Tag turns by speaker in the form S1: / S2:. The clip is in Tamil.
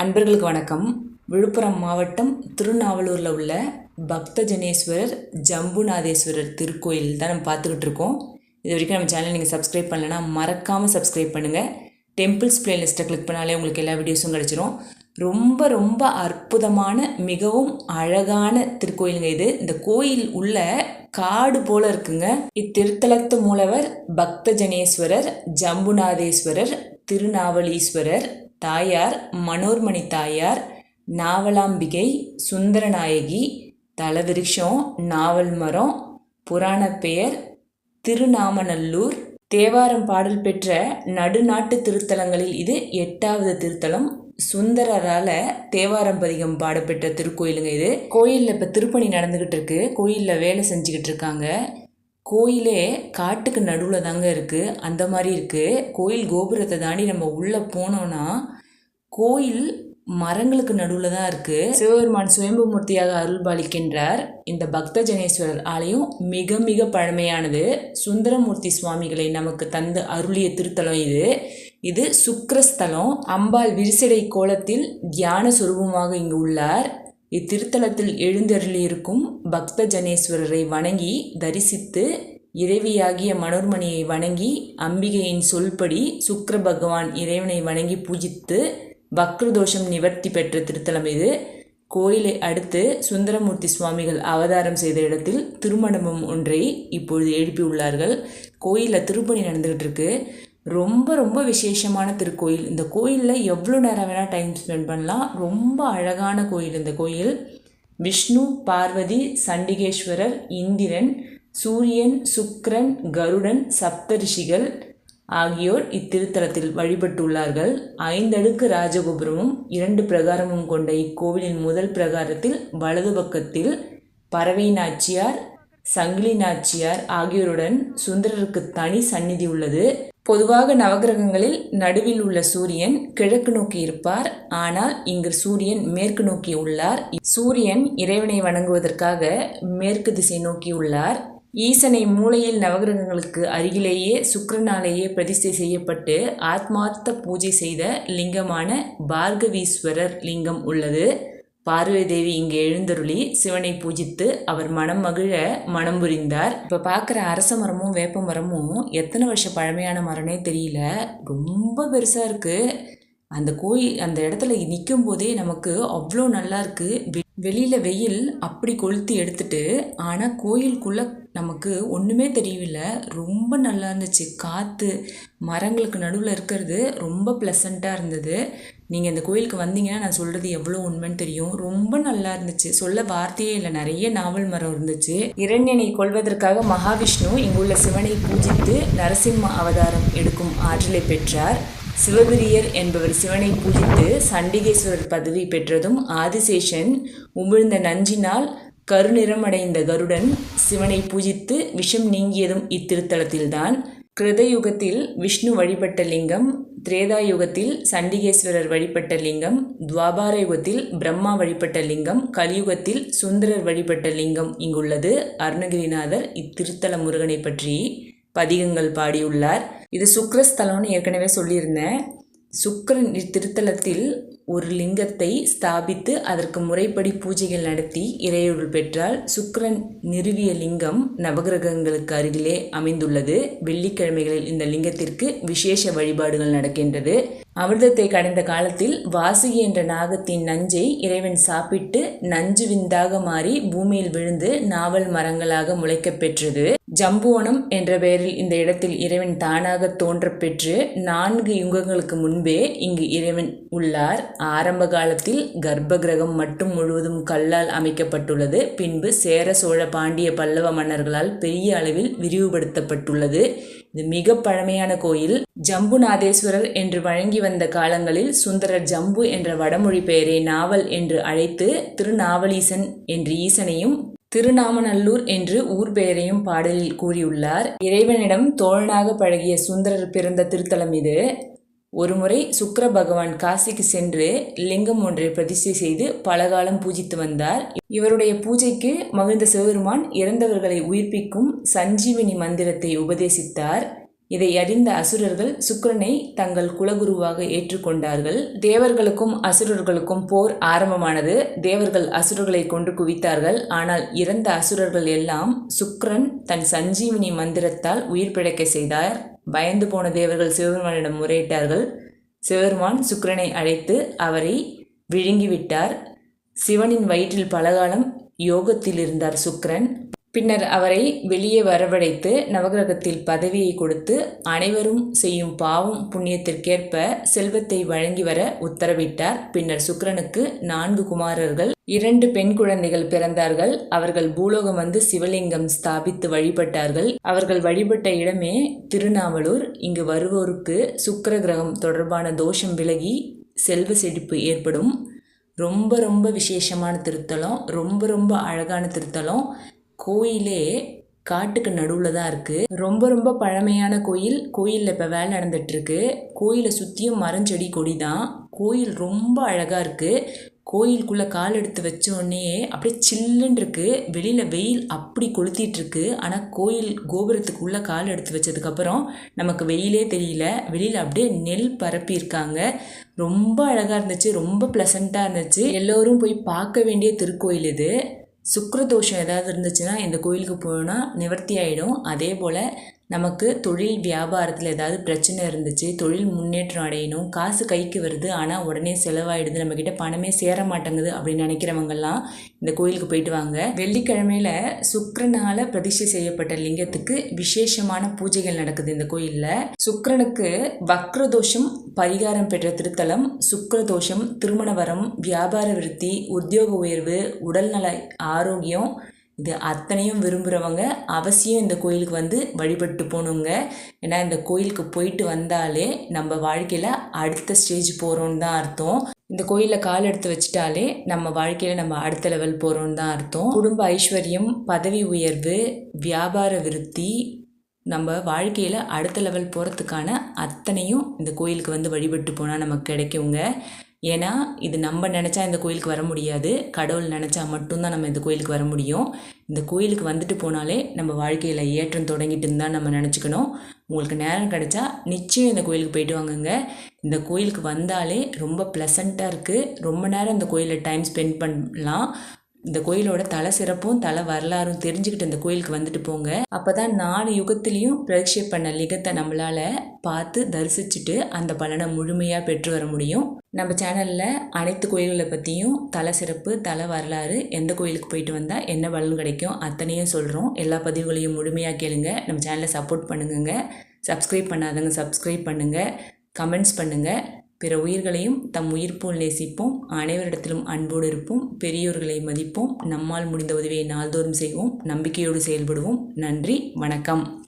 S1: அன்பர்களுக்கு வணக்கம். விழுப்புரம் மாவட்டம் திருநாவலூரில் உள்ள பக்தஜனேஸ்வரர் ஜம்புநாதேஸ்வரர் திருக்கோயில் தான் நம்ம பார்த்துக்கிட்டு இருக்கோம். இது வரைக்கும் நம்ம சேனல் நீங்கள் சப்ஸ்கிரைப் பண்ணலைன்னா மறக்காமல் சப்ஸ்கிரைப் பண்ணுங்கள் டெம்பிள்ஸ் பிளேலிஸ்ட்டை கிளிக் பண்ணாலே உங்களுக்கு எல்லா வீடியோஸும் கிடச்சிரும். ரொம்ப ரொம்ப அற்புதமான மிகவும் அழகான திருக்கோயிலுங்க இது. இந்த கோயில் உள்ள காடு போல இருக்குங்க. இத்திருத்தலத்து மூலவர் பக்தஜனேஸ்வரர் ஜம்புநாதேஸ்வரர் திருநாவலீஸ்வரர் தாயார் மனோர்மணி தாயார் நாவலாம்பிகை சுந்தரநாயகி தலவிருஷம் நாவல் மரம் புராண பெயர் திருநாமநல்லூர். தேவாரம் பாடல் பெற்ற நடுநாட்டு திருத்தலங்களில் இது எட்டாவது திருத்தலம். சுந்தரரால தேவாரம் பதிகம் பாடப்பெற்ற திருக்கோயிலுங்க இது. கோயிலில் இப்போ திருப்பணி நடந்துக்கிட்டு இருக்கு. கோயிலில் வேலை செஞ்சுக்கிட்டு இருக்காங்க. கோயிலே காட்டுக்கு நடுவில் தாங்க இருக்குது அந்த மாதிரி இருக்குது கோயில் கோபுரத்தை தாண்டி நம்ம உள்ளே போனோம்னா கோயில் மரங்களுக்கு நடுவில் தான் இருக்குது சிவபெருமான் சுயம்பு மூர்த்தியாக அருள்பாலிக்கின்றார். இந்த பக்த ஜனேஸ்வரர் ஆலயம் மிக மிக பழமையானது. சுந்தரமூர்த்தி சுவாமிகளை நமக்கு தந்து அருளிய திருத்தலம் இது. இது சுக்ரஸ்தலம் அம்பாள் விரிசடை கோலத்தில் தியான சுரூபமாக இங்கு உள்ளார். இத்திருத்தலத்தில் எழுந்தருளியிருக்கும் பக்த ஜனேஸ்வரரை வணங்கி தரிசித்து இறைவியாகிய மனோர்மணியை வணங்கி அம்பிகையின் சொல்படி சுக்ர பகவான் இறைவனை வணங்கி பூஜித்து வக்ரதோஷம் நிவர்த்தி பெற்ற திருத்தலம் இது. கோயிலை அடுத்து சுந்தரமூர்த்தி சுவாமிகள் அவதாரம் செய்த இடத்தில் திருமணமும் ஒன்றை இப்பொழுது எழுப்பியுள்ளார்கள். கோயிலில் திருப்பணி நடந்துகிட்டு இருக்கு ரொம்ப ரொம்ப விசேஷமான திருக்கோயில். இந்த கோயிலில் எவ்வளோ நேரம் வேணால் டைம் ஸ்பெண்ட் பண்ணலாம். ரொம்ப அழகான கோயில் இந்த கோயில். விஷ்ணு பார்வதி சண்டிகேஸ்வரர் இந்திரன் சூரியன் சுக்ரன் கருடன் சப்தரிஷிகள் ஆகியோர் இத்திருத்தலத்தில் வழிபட்டுள்ளார்கள். ஐந்தடுக்கு ராஜகோபுரமும் இரண்டு பிரகாரமும் கொண்ட இக்கோவிலின் முதல் பிரகாரத்தில் வலது பக்கத்தில் பறவை நாச்சியார் சங்கிலி நாச்சியார் ஆகியோருடன் சுந்தரருக்கு தனி சந்நிதி உள்ளது. பொதுவாக நவகிரகங்களில் நடுவில் உள்ள சூரியன் கிழக்கு நோக்கி இருப்பார். ஆனால் இங்கு சூரியன் மேற்கு நோக்கி உள்ளார். சூரியன் இறைவனை வணங்குவதற்காக மேற்கு திசை நோக்கி உள்ளார். ஈசனை மூலையில் நவகிரகங்களுக்கு அருகிலேயே சுக்கரனாலேயே பிரதிஷ்டை செய்யப்பட்டு ஆத்மார்த்த பூஜை செய்த லிங்கமான பார்கவீஸ்வரர் லிங்கம் உள்ளது. பார்வதி தேவி இங்கே எழுந்தருளி சிவனை பூஜித்து அவர் மனம் மகிழ மனம் புரிந்தார். இப்போ பார்க்குற அரச மரமும் வேப்ப மரமும் எத்தனை வருஷம் பழமையான மரம்னே தெரியல. ரொம்ப பெருசாக இருக்குது அந்த கோயில் அந்த இடத்துல நிற்கும் போதே நமக்கு அவ்வளோ நல்லா இருக்குது வெளியில் வெயில் அப்படி கொளுத்தி எடுத்துட்டு ஆனால் கோயிலுக்குள்ளே நமக்கு ஒன்றுமே தெரியல ரொம்ப நல்லா இருந்துச்சு. காற்று மரங்களுக்கு நடுவில் இருக்கிறது ரொம்ப ப்ளசண்ட்டாக இருந்தது. நீங்கள் இந்த கோயிலுக்கு வந்தீங்கன்னா நான் சொல்கிறது எவ்வளோ உண்மைன்னு தெரியும். ரொம்ப நல்லா இருந்துச்சு. சொல்ல வார்த்தையே இல்லை. நிறைய நாவல் மரம் இருந்துச்சு. இரண்யனை கொள்வதற்காக மகாவிஷ்ணு இங்குள்ள சிவனை பூஜித்து நரசிம்ம அவதாரம் எடுக்கும் ஆற்றலை பெற்றார். சிவபிரியர் என்பவர் சிவனை பூஜித்து சண்டிகேஸ்வரர் பதவி பெற்றதும் ஆதிசேஷன் உமிழ்ந்த நஞ்சினால் கருநிறமடைந்த கருடன் சிவனை பூஜித்து விஷம் நீங்கியதும் இத்திருத்தலத்தில்தான். கிருதயுகத்தில் விஷ்ணு வழிபட்ட லிங்கம் திரேதா யுகத்தில் சண்டிகேஸ்வரர் வழிபட்ட லிங்கம் துவாபார யுகத்தில் பிரம்மா வழிபட்ட லிங்கம் கலியுகத்தில் சுந்தரர் வழிபட்ட லிங்கம் இங்குள்ளது. அருணகிரிநாதர் இத்திருத்தல முருகனை பற்றி பதிகங்கள் பாடியுள்ளார். இது சுக்ரஸ்தலம்னு ஏற்கனவே சொல்லியிருந்தேன். சுக்கரன் இத்திருத்தலத்தில் ஒரு லிங்கத்தை ஸ்தாபித்து அதற்கு முறைப்படி பூஜைகள் நடத்தி இறையொருள் பெற்றால் சுக்கரன் நிறுவிய லிங்கம் நவகிரகங்களுக்கு அருகிலே அமைந்துள்ளது. வெள்ளிக்கிழமைகளில் இந்த லிங்கத்திற்கு விசேஷ வழிபாடுகள் நடக்கின்றது. அமிர்தத்தை கடந்த காலத்தில் வாசுகி என்ற நாகத்தின் நஞ்சை இறைவன் சாப்பிட்டு நஞ்சு விந்தாக மாறி பூமியில் விழுந்து நாவல் மரங்களாக முளைக்கப் பெற்றது. ஜம்புவனம் என்ற பெயரில் இந்த இடத்தில் இறைவன் தானாக தோன்ற பெற்று நான்கு யுகங்களுக்கு முன்பே இங்கு இறைவன் உள்ளார். ஆரம்ப காலத்தில் கர்ப்ப கிரகம் மட்டும் முழுவதும் கல்லால் அமைக்கப்பட்டுள்ளது. பின்பு சேர சோழ பாண்டிய பல்லவ மன்னர்களால் பெரிய அளவில் விரிவுபடுத்தப்பட்டுள்ளது. இது மிக பழமையான கோயில். ஜம்புநாதேஸ்வரர் என்று வழங்கி வந்த காலங்களில் சுந்தரர் ஜம்பு என்ற வடமொழி பெயரை நாவல் என்று அழைத்து திருநாவலீசன் என்று ஈசனையும் திருநாமநல்லூர் என்று ஊர் பெயரையும் பாடலில் கூறியுள்ளார். இறைவனிடம் தோழனாக பழகிய சுந்தரர் பிறந்த திருத்தலம் இது. ஒருமுறை சுக்கர பகவான் காசிக்கு சென்று லிங்கம் ஒன்றை பிரதிஷ்டை செய்து பலகாலம் பூஜித்து வந்தார். இவருடைய பூஜைக்கு மகிழ்ந்த சிவபெருமான் இறந்தவர்களை உயிர்ப்பிக்கும் சஞ்சீவனி மந்திரத்தை உபதேசித்தார். இதை அறிந்த அசுரர்கள் சுக்கரனை தங்கள் குலகுருவாக ஏற்றுக்கொண்டார்கள். தேவர்களுக்கும் அசுரர்களுக்கும் போர் ஆரம்பமானது. தேவர்கள் அசுரர்களை கொண்டு குவித்தார்கள். ஆனால் இறந்த அசுரர்கள் எல்லாம் சுக்கிரன் தன் சஞ்சீவினி மந்திரத்தால் உயிர் பிழைக்க செய்தார். பயந்து போன தேவர்கள் சிவபெருமானிடம் முறையிட்டார்கள். சிவபெருமான் சுக்கிரனை அழைத்து அவரை விழுங்கிவிட்டார். சிவனின் வயிற்றில் பலகாலம் யோகத்தில் இருந்தார் சுக்கிரன். பின்னர் அவரை வெளியே வரவழைத்து நவகிரகத்தில் பதவியை கொடுத்து அனைவரும் செய்யும் பாவம் புண்ணியத்திற்கேற்ப செல்வத்தை வழங்கி வர உத்தரவிட்டார். பின்னர் சுக்கரனுக்கு நான்கு குமாரர்கள் இரண்டு பெண் குழந்தைகள் பிறந்தார்கள். அவர்கள் பூலோகம் வந்து சிவலிங்கம் ஸ்தாபித்து வழிபட்டார்கள். அவர்கள் வழிபட்ட இடமே திருநாவலூர். இங்கு வருவோருக்கு சுக்கர கிரகம் தொடர்பான தோஷம் விலகி செல்வ செழிப்பு ஏற்படும். ரொம்ப ரொம்ப விசேஷமான திருத்தலம் ரொம்ப ரொம்ப அழகான திருத்தலம். கோயிலே காட்டுக்கு நடுவில் தான் இருக்குது ரொம்ப ரொம்ப பழமையான கோயில். கோயிலில் இப்போ வேலை நடந்துகிட்ருக்கு கோயிலை சுற்றியும் மரஞ்செடி கொடி தான். கோயில் ரொம்ப அழகாக இருக்குது கோயிலுக்குள்ளே கால் எடுத்து வச்சோடனே அப்படியே சில்லுன்னு இருக்குது வெளியில் வெயில் அப்படி கொளுத்திட்டுருக்கு ஆனால் கோயில் கோபுரத்துக்குள்ளே கால் எடுத்து வச்சதுக்கப்புறம் நமக்கு வெயிலே தெரியல. வெளியில் அப்படியே நெல் பரப்பியிருக்காங்க ரொம்ப அழகாக இருந்துச்சு. ரொம்ப ப்ளசண்ட்டாக இருந்துச்சு. எல்லோரும் போய் பார்க்க வேண்டிய திருக்கோயில் இது. சுக்கரதோஷம் ஏதாவது இருந்துச்சுன்னா இந்த கோயிலுக்கு போனால் நிவர்த்தி ஆகிடும் அதே போல் நமக்கு தொழில் வியாபாரத்தில் ஏதாவது பிரச்சனை இருந்துச்சு தொழில் முன்னேற்றம் அடையணும் காசு கைக்கு வருது ஆனால் உடனே செலவாயிடுது நம்மக்கிட்ட பணமே சேர மாட்டேங்குது அப்படின்னு நினைக்கிறவங்கெல்லாம் இந்த கோயிலுக்கு போயிட்டு வாங்க. வெள்ளிக்கிழமையில் சுக்கரனால் பிரதிஷ்டை செய்யப்பட்ட லிங்கத்துக்கு விசேஷமான பூஜைகள் நடக்குது இந்த கோயிலில். சுக்கரனுக்கு வக்ரதோஷம் பரிகாரம் பெற்ற திருத்தலம் சுக்கரதோஷம் திருமண வரம் வியாபார விருத்தி உத்தியோக உயர்வு உடல்நல ஆரோக்கியம் இது அத்தனையும் விரும்புகிறவங்க அவசியம் இந்த கோயிலுக்கு வந்து வழிபட்டு போகணுங்க. ஏன்னா இந்த கோயிலுக்கு போயிட்டு வந்தாலே நம்ம வாழ்க்கையில் அடுத்த ஸ்டேஜ் போகிறோன்னு தான் அர்த்தம். இந்த கோயிலில் கால் எடுத்து வச்சிட்டாலே நம்ம வாழ்க்கையில் நம்ம அடுத்த லெவல் போகிறோன்னு தான் அர்த்தம். குடும்ப ஐஸ்வர்யம் பதவி உயர்வு வியாபார விருத்தி நம்ம வாழ்க்கையில் அடுத்த லெவல் போகிறதுக்கான அத்தனையும் இந்த கோயிலுக்கு வந்து வழிபட்டு போனால் நமக்கு கிடைக்குங்க. ஏன்னா இது நம்ம நினச்சா இந்த கோயிலுக்கு வர முடியாது. கடவுள் நினச்சா மட்டும்தான் நம்ம இந்த கோயிலுக்கு வர முடியும். இந்த கோயிலுக்கு வந்துட்டு போனாலே நம்ம வாழ்க்கையில் ஏற்றம் தொடங்கிட்டுன்னு தான் நம்ம நினச்சிக்கணும். உங்களுக்கு நேரம் கிடைச்சா நிச்சயம் இந்த கோயிலுக்கு போயிட்டு வாங்குங்க. இந்த கோயிலுக்கு வந்தாலே ரொம்ப ப்ளசண்ட்டாக இருக்குது ரொம்ப நேரம் இந்த கோயிலில் டைம் ஸ்பெண்ட் பண்ணலாம். இந்த கோயிலோட தலை சிறப்பும் தலை வரலாறும் தெரிஞ்சுக்கிட்டு இந்த கோயிலுக்கு வந்துட்டு போங்க. அப்போ தான் நாலு யுகத்துலேயும் பிரதிஷ்டை பண்ண லிகத்தை நம்மளால் பார்த்து தரிசிச்சுட்டு அந்த பலனை முழுமையாக பெற்று வர முடியும். நம்ம சேனலில் அனைத்து கோயில்களை பற்றியும் தலை சிறப்பு தலை வரலாறு எந்த கோயிலுக்கு போயிட்டு வந்தால் என்ன பலன் கிடைக்கும் அத்தனையும் சொல்கிறோம் எல்லா பதிவுகளையும் முழுமையாக கேளுங்க. நம்ம சேனலை சப்போர்ட் பண்ணுங்க சப்ஸ்கிரைப் பண்ணாதவங்க சப்ஸ்கிரைப் பண்ணுங்கள் கமெண்ட்ஸ் பண்ணுங்கள் பிற உயிர்களையும் தம் உயிர் போல் நேசிப்போம். அனைவரிடத்திலும் அன்போடு இருப்போம். பெரியோர்களை மதிப்போம். நம்மால் முடிந்த உதவியை நாள்தோறும் செய்வோம். நம்பிக்கையோடு செயல்படுவோம். நன்றி. வணக்கம்.